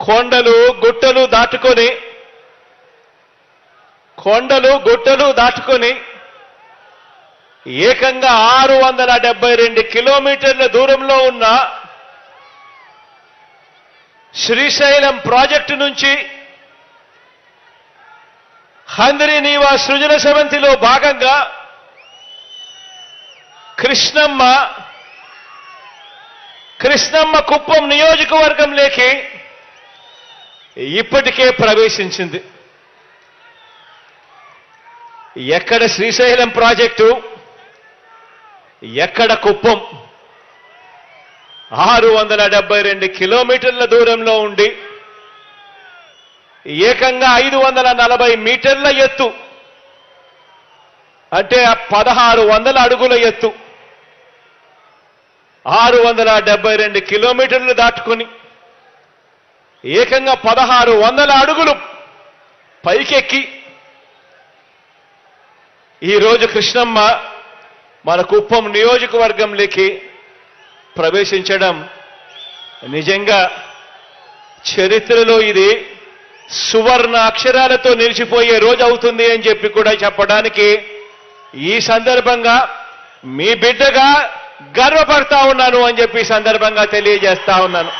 కొండలు గుట్టలు దాటుకొని కొండలు గుట్టలు దాటుకొని ఏకంగా ఆరు వందల డెబ్బై రెండు కిలోమీటర్ల దూరంలో ఉన్న శ్రీశైలం ప్రాజెక్టు నుంచి హంద్రి నీవా సృజన సమంతిలో భాగంగా కృష్ణమ్మ కృష్ణమ్మ కుప్పం నియోజకవర్గంలోకి ఇప్పటికే ప్రవేశించింది. ఎక్కడ శ్రీశైలం ప్రాజెక్టు ఎక్కడ కుప్పం ఆరు వందల డెబ్బై రెండు కిలోమీటర్ల దూరంలో ఉండి ఏకంగా ఐదు వందల నలభై మీటర్ల ఎత్తు అంటే పదహారు వందల అడుగుల ఎత్తు ఆరు వందల డెబ్బై రెండు కిలోమీటర్లు దాటుకుని ఏకంగా పదహారు వందల అడుగులు పైకెక్కి. ఈరోజు కృష్ణమ్మ మన కుప్పం నియోజకవర్గంలోకి ప్రవేశించడం నిజంగా చరిత్రలో ఇది సువర్ణ అక్షరాలతో నిలిచిపోయే రోజు అవుతుంది అని చెప్పి కూడా చెప్పడానికి ఈ సందర్భంగా మీ బిడ్డగా గర్వపడతా ఉన్నాను అని చెప్పి సందర్భంగా తెలియజేస్తా ఉన్నాను.